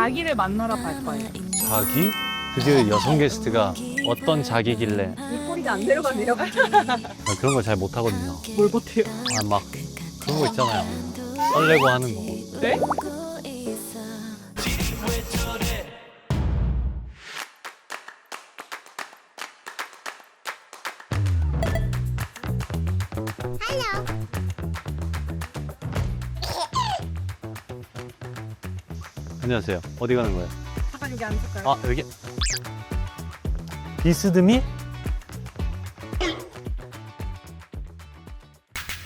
자기를 만나러 갈 거예요. 자기? 드디어 여성 게스트가 어떤 자기길래 이 꼬리가 안 내려가 내려가. 나 그런 걸 잘 못하거든요. 뭘 못해요? 아 막 그런 거 있잖아요. 설레고 하는 거. 네? 안녕하세요. 어디 가는 거예요? 잠깐 여기 앉을까요? 아 여기 비스듬히?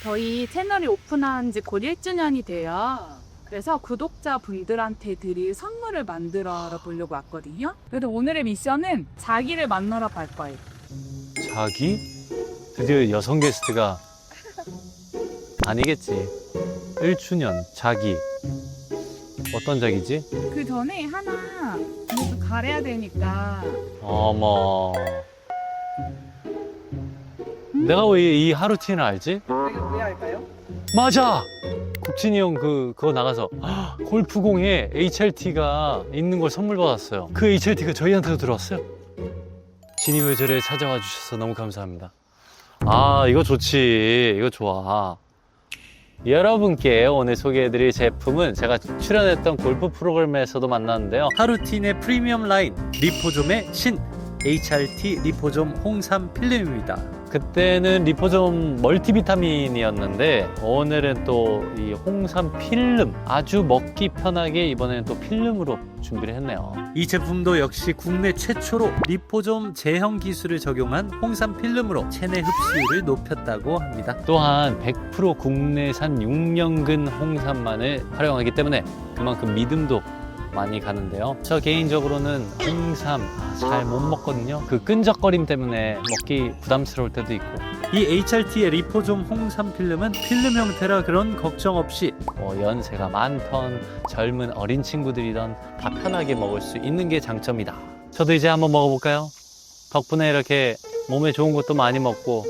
저희 채널이 오픈한 지 곧 1주년이 돼요. 그래서 구독자 분들한테 드릴 선물을 만들어 보려고 왔거든요. 그래서 오늘의 미션은 자기를 만나러 갈 거예요. 자기? 드디어 여성 게스트가 아니겠지. 1주년 자기. 어떤 자기지? 그 전에 하나 이것도 가려야 되니까 어머. 내가 왜 이 하루틴을 알지? 이거 왜 할까요? 맞아! 국진이 형 그, 그거 나가서 아, 골프공에 HRT가 있는 걸 선물 받았어요. 그 HRT가 저희한테도 들어왔어요. 진이 외절에 찾아와 주셔서 너무 감사합니다. 아, 이거 좋지. 이거 좋아. 여러분께 오늘 소개해드릴 제품은 제가 출연했던 골프 프로그램에서도 만났는데요. 하루틴의 프리미엄 라인 리포좀의 신 HRT 리포좀 홍삼 필름입니다. 그때는 리포좀 멀티비타민이었는데 오늘은 또 이 홍삼 필름 아주 먹기 편하게 이번에는 또 필름으로 준비를 했네요. 이 제품도 역시 국내 최초로 리포좀 제형 기술을 적용한 홍삼 필름으로 체내 흡수율을 높였다고 합니다. 또한 100% 국내산 6년근 홍삼만을 활용하기 때문에 그만큼 믿음도 많이 가는데요. 저 개인적으로는 홍삼 잘 못 먹거든요. 그 끈적거림 때문에 먹기 부담스러울 때도 있고. 이 HRT의 리포좀 홍삼 필름은 필름 형태라 그런 걱정 없이 뭐 연세가 많던 젊은 어린 친구들이던 다 편하게 먹을 수 있는 게 장점이다. 저도 이제 한번 먹어볼까요? 덕분에 이렇게 몸에 좋은 것도 많이 먹고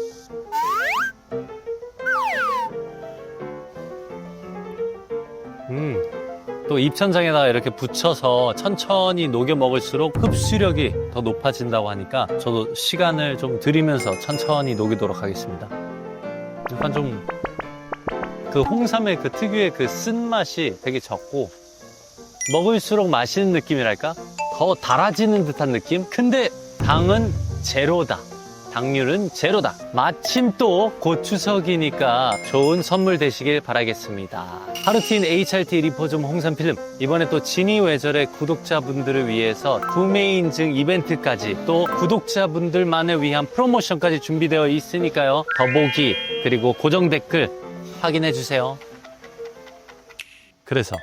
또 입천장에다가 이렇게 붙여서 천천히 녹여 먹을수록 흡수력이 더 높아진다고 하니까 저도 시간을 좀 들이면서 천천히 녹이도록 하겠습니다. 약간 좀 그 홍삼의 그 특유의 그 쓴맛이 되게 적고 먹을수록 맛있는 느낌이랄까? 더 달아지는 듯한 느낌? 근데 당은 제로다. 당률은 제로다. 마침 또 곧 추석이니까 좋은 선물 되시길 바라겠습니다. 하루틴 HRT 리포좀 홍삼 필름. 이번에 또 진이 외절의 구독자분들을 위해서 구매 인증 이벤트까지 또 구독자분들만을 위한 프로모션까지 준비되어 있으니까요. 더보기 그리고 고정 댓글 확인해 주세요. 그래서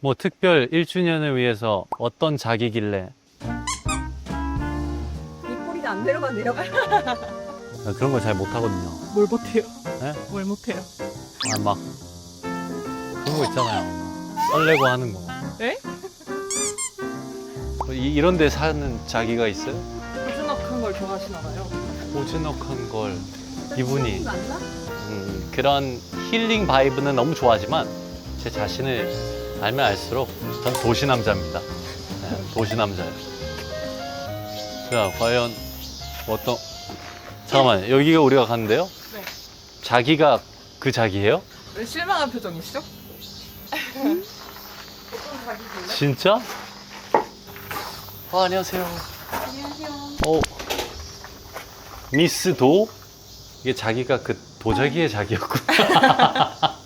뭐 특별 1주년을 위해서 어떤 자기길래 이 꼬리가 안 내려가 내려가. 나 그런 걸 잘 못하거든요. 뭘 못해요? 네? 뭘 못해요? 아, 막 그런 거 있잖아요. 설레고 하는 거. 네? 뭐 이, 이런 데 사는 자기가 있어요? 고즈넉한 걸 좋아하시나 봐요. 오즈넉한 걸 이분이 맞나? 음, 그런 힐링 바이브는 너무 좋아하지만 제 자신을 알면 알수록 전 도시 남자입니다. 네, 도시 남자예요. 자, 과연 어떤 잠깐만 여기가 우리가 갔는데요? 네. 자기가 그 자기예요? 왜 실망한 표정이시죠? 진짜? 어, 안녕하세요. 안녕하세요. 어, 미스 도? 이게 자기가 그 도자기의 자기였구나.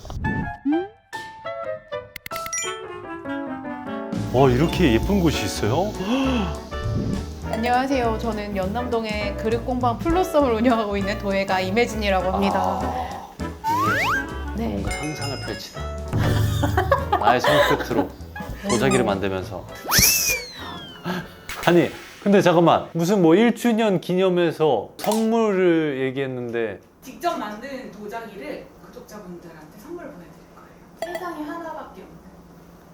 어, 이렇게 예쁜 곳이 있어요? 안녕하세요. 저는 연남동의 그릇 공방 플로썸을 운영하고 있는 도예가 임혜진이라고 합니다. 네. 뭔가 상상을 펼치다. 나의 손끝으로 도자기를 만들면서. 아니, 근데 잠깐만. 무슨 뭐 1주년 기념해서 선물을 얘기했는데 직접 만든 도자기를 구독자분들한테 선물 보내드릴 거예요. 세상에 하나밖에 없는.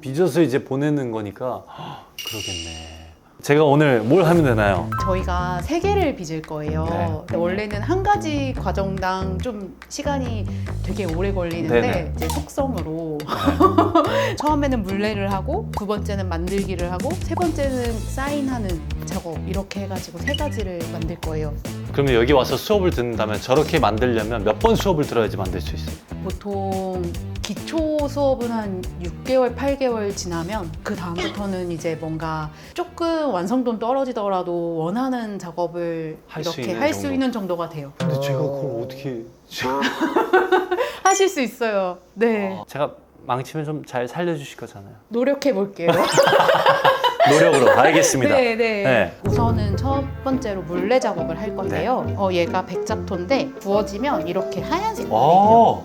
빚어서 이제 보내는 거니까 헉, 그러겠네. 제가 오늘 뭘 하면 되나요? 저희가 세 개를 빚을 거예요. 네. 근데 원래는 한 가지 과정당 좀 시간이 되게 오래 걸리는데 네네. 이제 속성으로 처음에는 물레를 하고 두 번째는 만들기를 하고 세 번째는 사인하는 작업 이렇게 해가지고 세 가지를 만들 거예요. 그러면 여기 와서 수업을 듣는다면 저렇게 만들려면 몇 번 수업을 들어야지 만들 수 있어요? 보통 기초 수업은 한 6개월, 8개월 지나면 그 다음부터는 이제 뭔가 조금 완성도는 떨어지더라도 원하는 작업을 할수 이렇게 있는 할 수 정도. 있는 정도가 돼요. 근데 제가 그걸 어떻게 하실 수 있어요. 네. 제가 망치면 좀 잘 살려주실 거잖아요. 노력해 볼게요. 노력으로 알겠습니다. 네, 네, 네. 우선은 첫 번째로 물레 작업을 할 건데요. 어, 얘가 백작토인데 부어지면 이렇게 하얀색 와 어.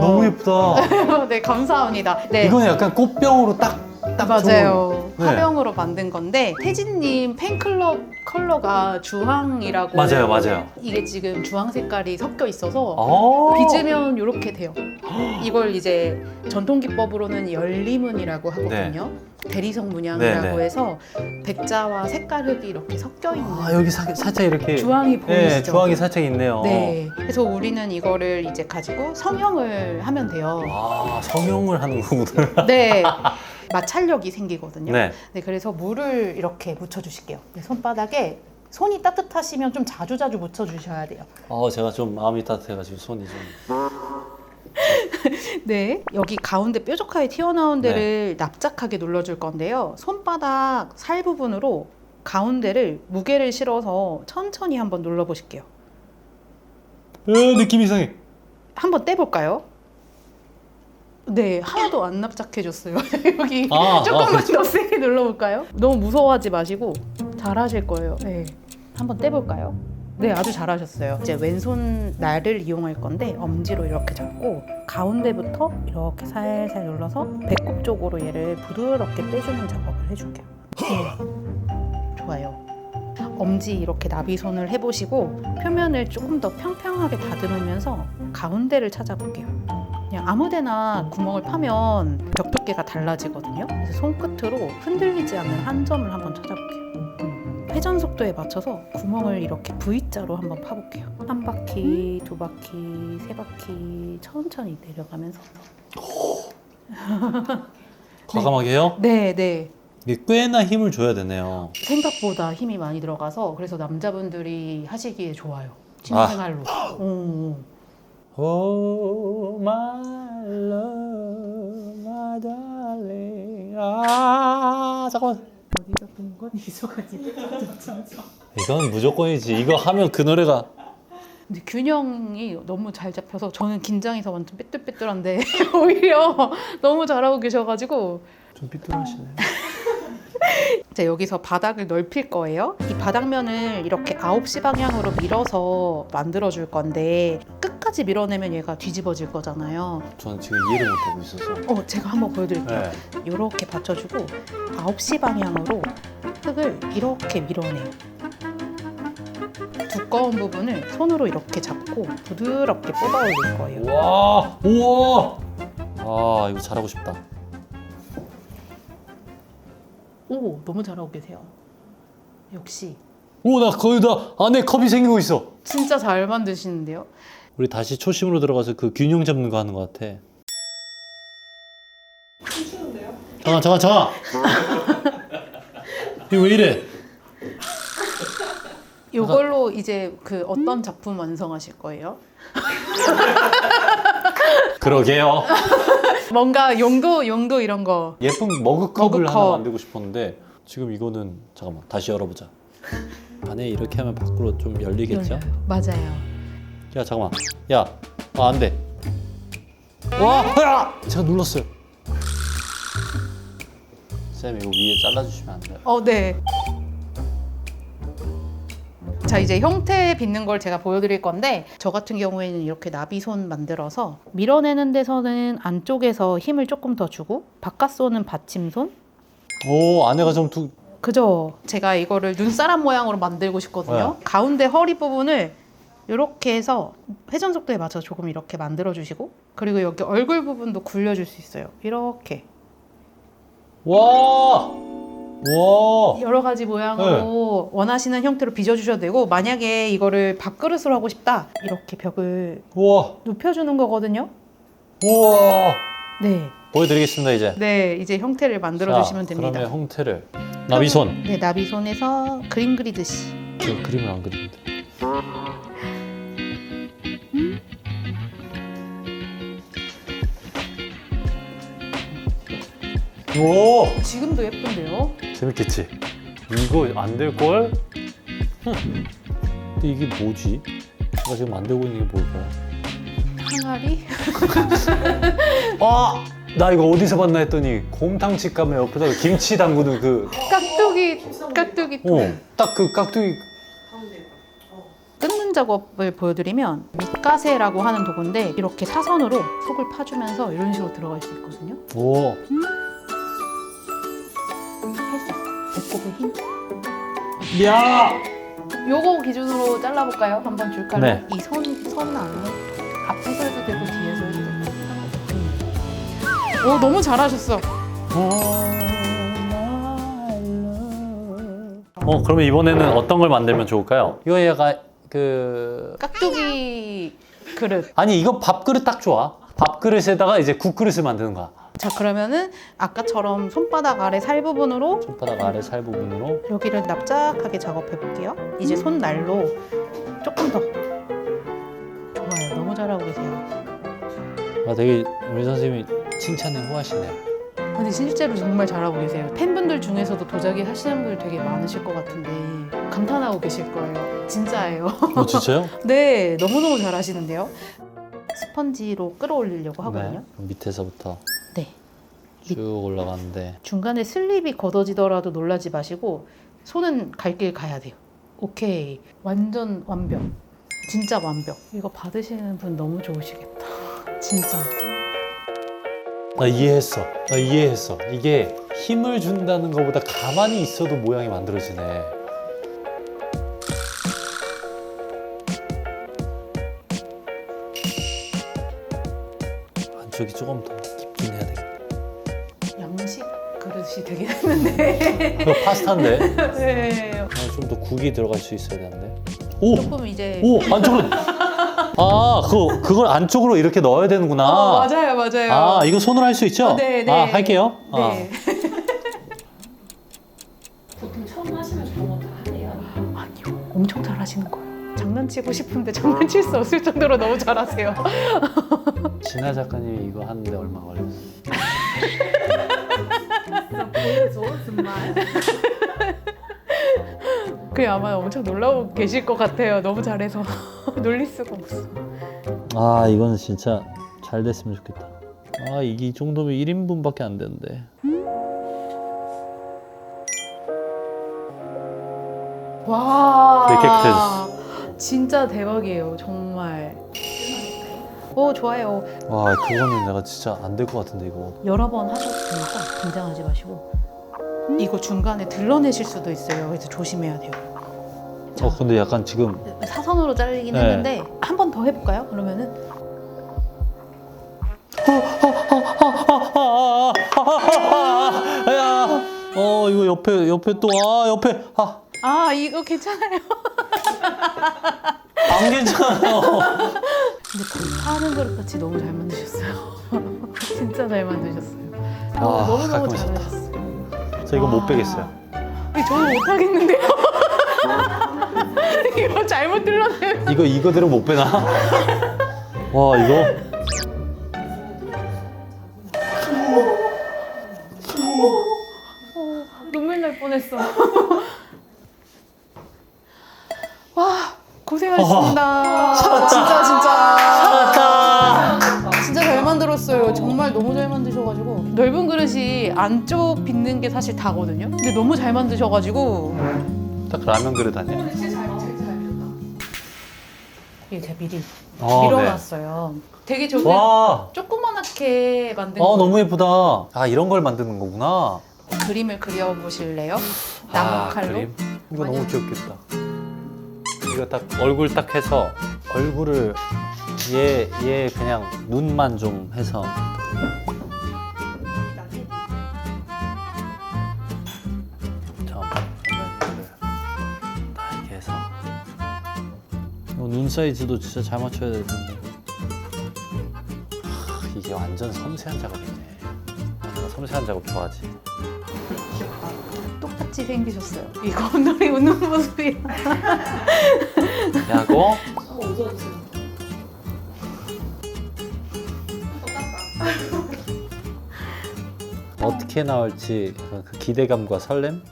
너무 예쁘다. 네, 감사합니다. 네. 이건 약간 꽃병으로 딱, 딱 맞아요. 네. 화병으로 만든 건데 태진님 팬클럽 컬러가 주황이라고. 맞아요, 맞아요. 이게 지금 주황 색깔이 섞여 있어서. 아. 빚으면 이렇게 돼요. 이걸 이제 전통 기법으로는 열리문이라고 하거든요. 대리석 문양이라고 네, 네. 해서 백자와 색깔 흙이 이렇게 섞여 있는 아 여기 사- 살짝 이렇게 주황이 보이시죠? 네, 주황이 살짝 있네요. 네. 그래서 우리는 이거를 이제 가지고 성형을 하면 돼요. 아 성형을 하는 거구나. 네. 마찰력이 생기거든요. 네. 네, 그래서 물을 이렇게 묻혀주실게요. 네, 손바닥에 손이 따뜻하시면 좀 자주 자주 묻혀주셔야 돼요. 어 제가 좀 마음이 따뜻해가지고 손이 좀. 네, 여기 가운데 뾰족하게 튀어나온 데를 납작하게 눌러줄 건데요. 손바닥 살 부분으로 가운데를 무게를 실어서 천천히 한번 눌러보실게요. 으 느낌 이상해. 한번 떼볼까요? 네, 하나도 안 납작해졌어요. 여기 아, 조금만 아. 더 세게 눌러볼까요? 너무 무서워하지 마시고 잘하실 거예요. 네, 한번 떼볼까요? 네, 아주 잘하셨어요. 이제 왼손 날을 이용할 건데 엄지로 이렇게 잡고 가운데부터 이렇게 살살 눌러서 배꼽 쪽으로 얘를 부드럽게 빼주는 작업을 해줄게요. 네, 좋아요. 엄지 이렇게 나비손을 해보시고 표면을 조금 더 평평하게 다듬으면서 가운데를 찾아볼게요. 그냥 아무데나 구멍을 파면 벽 두께가 달라지거든요. 그래서 손끝으로 흔들리지 않는 한 점을 한번 찾아볼게요. 회전 속도에 맞춰서 구멍을 이렇게 V자로 한번 파볼게요. 한 바퀴, 두 바퀴, 세 바퀴 천천히 내려가면서. 과감하게요? 네, 네. 이게 꽤나 힘을 줘야 되네요. 생각보다 힘이 많이 들어가서 그래서 남자분들이 하시기에 좋아요. 아. 취미생활로. 오. Oh my love, my darling. 아 잠깐만. 어디가 본건 있어가지고 이건 무조건이지. 이거 하면 그 노래가 근데 균형이 너무 잘 잡혀서 저는 긴장해서 완전 삐뚤삐뚤한데 오히려 너무 잘하고 계셔가지고 좀 삐뚤하시네. 자 여기서 바닥을 넓힐 거예요 이 바닥면을 이렇게 9시 방향으로 밀어서 만들어 줄 건데 끝까지 밀어내면 얘가 뒤집어질 거잖아요 저는 지금 이해를 못하고 있어서. 어 제가 한번 보여드릴게요 네. 이렇게 받쳐주고 9시 방향으로 흙을 이렇게 밀어내요. 두꺼운 부분을 손으로 이렇게 잡고 부드럽게 뽑아 올릴 거예요. 와, 우와. 아 이거 잘하고 싶다. 오, 너무 잘하고 계세요. 역시 오, 나 거의 다 안에 컵이 생기고 있어. 진짜 잘 만드시는데요. 우리 다시 초심으로 들어가서 그 균형 잡는 거 하는 것 같아. 잠깐, 잠깐, 잠깐. 이거 왜 이래? 이걸로 이제 그 어떤 작품 완성하실 거예요? 그러게요. 뭔가 용도 용도 이런 거. 예쁜 머그컵을 머그컵. 하나 만들고 싶었는데 지금 이거는 잠깐만 다시 열어보자. 안에 이렇게 하면 밖으로 좀 열리겠죠? 맞아요. 야 잠깐만. 야, 아, 안 돼. 와, 야! 제가 눌렀어요. 쌤 이거 위에 잘라주시면 안 돼요? 어, 네. 자 이제 형태 빚는 걸 제가 보여드릴 건데 저 같은 경우에는 이렇게 나비손 만들어서 밀어내는 데서는 안쪽에서 힘을 조금 더 주고 바깥손은 받침손? 오, 안에가 좀 두. 그죠? 제가 이거를 눈사람 모양으로 만들고 싶거든요. 네. 가운데 허리 부분을 이렇게 해서 회전 속도에 맞춰서 조금 이렇게 만들어 주시고 그리고 여기 얼굴 부분도 굴려 줄 수 있어요. 이렇게. 와, 와. 여러 가지 모양으로 원하시는 형태로 빚어주셔도 되고 만약에 이거를 밥그릇으로 하고 싶다 이렇게 벽을 우와. 눕혀주는 거거든요. 우와. 네, 보여드리겠습니다 이제. 네 이제 형태를 만들어 자, 주시면 됩니다. 그러면 형태를 나비손. 네, 나비손에서 그림 그리듯이. 저 그림을 안 그리는데. 오 지금도 예쁜데요? 재밌겠지. 이거 안 될 걸? 근데 이게 뭐지? 제가 지금 만들고 있는 게 뭘까요? 항아리? 아! 나 이거 어디서 봤나 했더니 곰탕 집 가면 옆에다가 김치 담그는 그, 깍두기, 깍두기. 어, 딱 그 깍두기. 뜯는 작업을 보여드리면 밑가세라고 하는 도구인데 이렇게 사선으로 속을 파주면서 이런 식으로 들어갈 수 있거든요. 오, 할 배꼽의 힘. 야! 요거 기준으로 잘라볼까요? 한번 줄까요? 네. 이 선, 선 안에 앞에서 해도 되고 뒤에서 해도 되고 오 너무 잘하셨어 어, 그러면 이번에는 어떤 걸 만들면 좋을까요? 이거 얘가 그 깍두기 그릇 아니 이거 밥그릇 딱 좋아. 밥그릇에다가 이제 국그릇을 만드는 거야. 자 그러면은 아까처럼 손바닥 아래 살 부분으로 손바닥 아래 살 부분으로 여기를 납작하게 작업해 볼게요 이제 손날로 조금 더 좋아요 너무 잘하고 계세요 아 되게 우리 선생님이 칭찬에 후하시네요. 근데 실제로 정말 잘하고 계세요. 팬분들 중에서도 도자기 하시는 분들 되게 많으실 것 같은데 감탄하고 계실 거예요. 진짜예요. 어 진짜요? 네, 너무너무 잘하시는데요. 스펀지로 끌어올리려고 하거든요. 네. 밑에서부터 네. 쭉 올라가는데 중간에 슬립이 걷어지더라도 놀라지 마시고 손은 갈 길 가야 돼요. 오케이. 완전 완벽. 진짜 완벽. 이거 받으시는 분 너무 좋으시겠다. 진짜. 나 이해했어. 나 이해했어. 이게 힘을 준다는 것보다 가만히 있어도 모양이 만들어지네. 안쪽이 조금 더 깊긴 해야 되겠다. 양식 그릇이 되긴 했는데. 이거 파스타인데 네. 좀 더 국이 들어갈 수 있어야 되는데. 오, 조금 이제 오 안쪽으로. 아, 그 그걸 안쪽으로 이렇게 넣어야 되는구나. 어, 맞아요, 맞아요. 아, 이거 손으로 할 수 있죠? 어, 네, 네. 아, 할게요. 아. 네. 보통 처음 하시면 저런 거다 하세요? 아니요, 엄청 잘하시는 거예요. 장난치고 싶은데 장난칠 수 없을 정도로 너무 잘하세요. 진아 작가님이 이거 하는데 얼마 걸렸어? 보여줘 정말. 그게 아마 엄청 놀라고 계실 것 같아요. 너무 잘해서 놀릴 수가 없어. 아, 이거는 진짜 잘 됐으면 좋겠다. 아, 이게 이 정도면 1인분밖에 안 되는데. 와, 되게 깨끗해졌어. 진짜 대박이에요, 정말. 오, 좋아요. 와, 그거는 내가 진짜 안 될 것 같은데 이거. 여러 번 하셔도 되니까 긴장하지 마시고. 이거 중간에 들러내실 수도 있어요. 그래서 조심해야 돼요. 어, 근데 약간 지금 사선으로 잘리긴 네. 했는데 한 번 더 해볼까요? 그러면은 야, 어, 이거 옆에 옆에 또 아, 옆에 아, 아 이거 괜찮아요. 안 괜찮아요. 근데 파는 그릇 같이 너무 잘 만드셨어요. 진짜 잘 만드셨어요. 아, 너무 너무 깔끔하셨다. 잘하셨어요. 저 이거 못 와. 빼겠어요. 이거 저는 못 하겠는데요. 이거 잘못 들러내면 이거 이거대로 못 빼나? 와, 이거 안쪽 빚는 게 사실 다거든요. 근데 너무 잘 만드셔가지고 딱 라면 그릇 아니야? 이게 제가 미리 아, 네. 밀어놨어요. 되게 저기 와, 조그만하게 만든 아 거 너무 예쁘다. 아 이런 걸 만드는 거구나. 그림을 그려보실래요? 나무 아, 칼로? 그림? 이거 너무 귀엽겠다. 이거 딱 얼굴 딱 해서 얼굴을 얘 얘 그냥 눈만 좀 해서 원 사이즈도 진짜 잘 맞춰야 될 텐데. 하, 이게 완전 섬세한 작업이네. 내가 섬세한 작업 좋아하지. 똑같이 생기셨어요. 이 건돌이 웃는 모습이. 야고? 한번 웃어주세요. 어떻게 나올지 그 기대감과 설렘?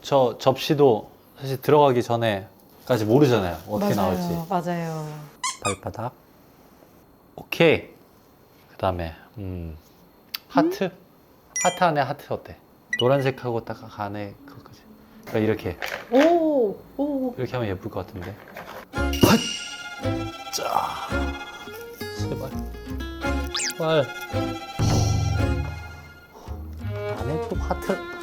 저 접시도 사실 들어가기 전에 까지 모르잖아요. 어떻게 나올지. 맞아요. 발바닥. 오케이. 그 다음에 음, 하트. 하트 안에 하트 어때? 노란색하고 딱 안에 그거까지. 그러니까 이렇게 오, 오. 이렇게 하면 예쁠 것 같은데. 핫! 자. 제발. 제발. 안에 또 하트.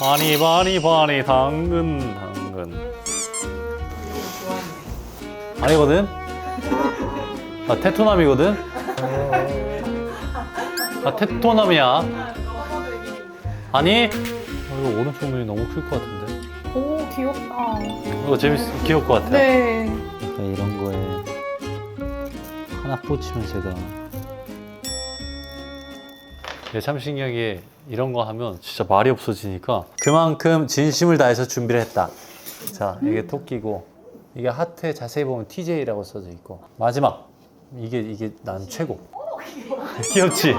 바니, 바니, 바니, 당근, 당근. 아니거든? 나 테토남이거든? 나 테토남이야. 아니? 어, 이거 오른쪽 눈이 너무 클 것 같은데? 오, 귀엽다. 이거 재밌, 귀여울 것 같아요. 네. 그러니까 이런 거에 하나 꽂히면 제가 이게 참 신기한 게 이런 거 하면 진짜 말이 없어지니까 그만큼 진심을 다해서 준비를 했다. 자, 이게 토끼고 이게 하트에 자세히 보면 TJ라고 써져 있고 마지막 이게 이게 난 최고. 귀엽지?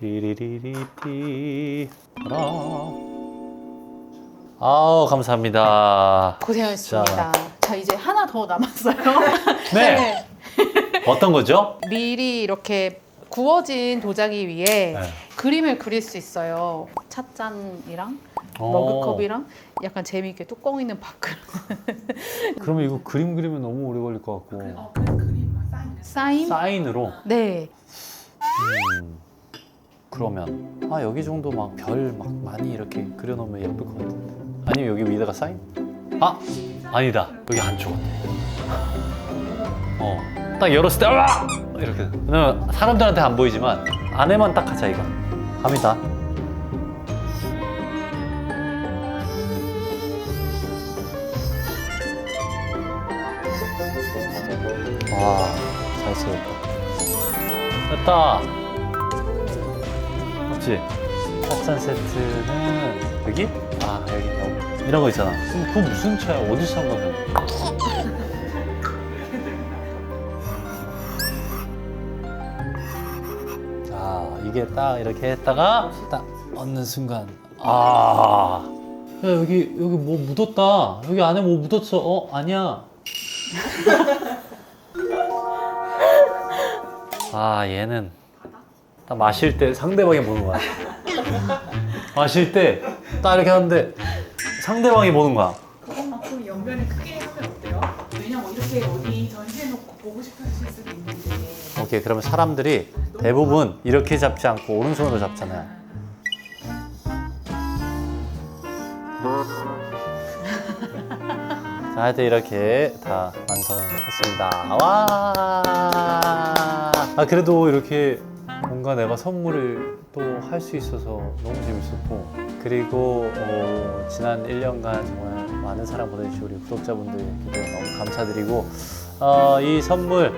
띠리리리띠 라 아우 감사합니다. 고생하셨습니다. 자, 이제 하나 더 남았어요. 네. 어떤 거죠? 미리 이렇게 구워진 도자기 위에 네. 그림을 그릴 수 있어요. 찻잔이랑 어. 머그컵이랑 약간 재미있게 뚜껑 있는 밥그릇. 그러면 이거 그림 그리면 너무 오래 걸릴 것 같고 사인? 사인으로 네. 음, 그러면 아 여기 정도 막 별 막 많이 이렇게 그려놓으면 예쁠 것 같은데 아니면 여기 위에다가 사인? 아 아니다 여기 안쪽 어 딱 열었을 때 와! 이렇게 왜냐면 사람들한테 안 보이지만 안에만 딱 하자 이거 갑니다 와 잘 쓰였다 됐다. 맞지? 찻잔 세트는 여기? 아 여기. 이런 거 있잖아. 그거 무슨 차야? 어디서 산 거야? 자 이게 딱 이렇게 했다가 딱 얻는 순간 아. 야 여기 여기 뭐 묻었다. 여기 안에 뭐 묻었어? 어 아니야. 아 얘는 딱 마실 때 상대방이 보는 거야. 마실 때 딱 이렇게 하는데 상대방이 보는 거야. 그것만큼 연변을 크게 하면 어때요? 왜냐면 이렇게 어디 전시해놓고 보고 싶으실 수도 있는데 오케이 그러면 사람들이 대부분 이렇게 잡지 않고 오른손으로 잡잖아요. 자, 하여튼 이렇게 다 완성을 했습니다. 와! 아, 그래도 이렇게 뭔가 내가 선물을 또 할 수 있어서 너무 재밌었고, 그리고 어, 지난 1년간 정말 많은 사랑 보내주신 우리 구독자분들께도 너무 감사드리고, 어, 이 선물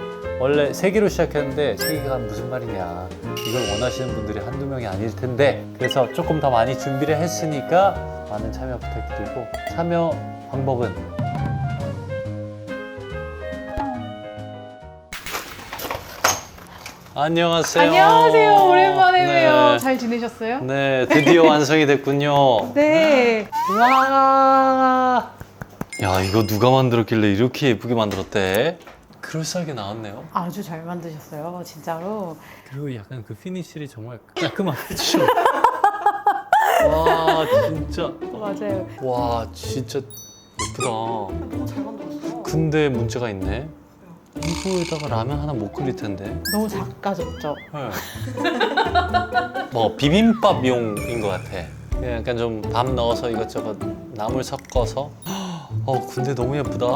원래 세 개로 시작했는데 세 개가 무슨 말이냐. 이걸 원하시는 분들이 한두 명이 아닐 텐데, 그래서 조금 더 많이 준비를 했으니까 많은 참여 부탁드리고, 참여 방법은 안녕하세요. 안녕하세요. 오랜만에 네. 봬요. 잘 지내셨어요? 네, 드디어 완성이 됐군요. 네. 와. 야, 이거 누가 만들었길래 이렇게 예쁘게 만들었대? 그럴싸하게 나왔네요. 아주 잘 만드셨어요. 진짜로. 그리고 약간 그 피니쉬를 정말 깔끔하게 해주셔. 와, 진짜. 맞아요. 와, 진짜 예쁘다. 너무 잘 만들었어 근데 문제가 있네. 이거에다가 라면 하나 못 끓일 텐데. 너무 작아졌죠? 네. 뭐 비빔밥용인 것 같아. 그냥 약간 좀 밥 넣어서 이것저것 나물 섞어서. 어 근데 너무 예쁘다.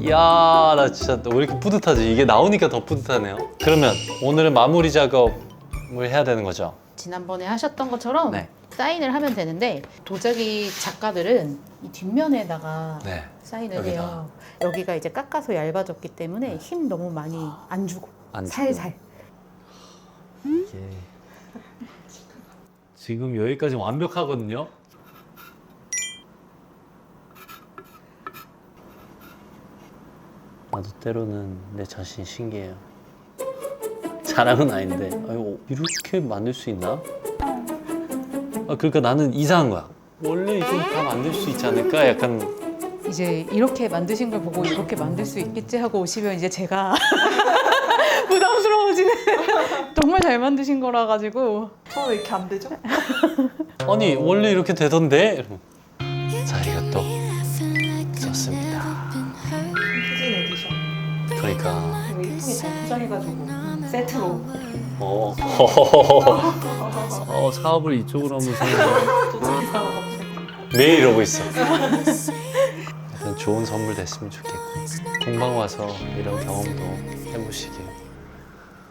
이야 나 진짜 왜 이렇게 뿌듯하지? 이게 나오니까 더 뿌듯하네요. 그러면 오늘은 마무리 작업을 해야 되는 거죠. 지난번에 하셨던 것처럼 네. 사인을 하면 되는데 도자기 작가들은 이 뒷면에다가 네. 사인을 여기다. 해요. 여기가 이제 깎아서 얇아졌기 때문에 힘 너무 많이 안 주고 안 주고. 살살. 이게 지금 여기까지 완벽하거든요. 나도 때로는 내 자신이 신기해요. 자랑은 아닌데 아유, 이렇게 만들 수 있나? 아, 그러니까 나는 이상한 거야. 원래 이건 다 만들 수 있지 않을까? 약간 이제 이렇게 만드신 걸 보고 이렇게 만들 수 있겠지 하고 오시면 이제 제가 부담스러워지는 정말 잘 만드신 거라 가지고 저는 왜 이렇게 안 되죠? 아니 원래 이렇게 되던데. 이러면. 자 이것 그러니까. 이거 이쁘게 잘 포장해가지고 세트로. 어. 어, 사업을 이쪽으로 하면서 도자기 사업 매일 이러고 있어. 약간 좋은 선물 됐으면 좋겠고. 공방 와서 이런 경험도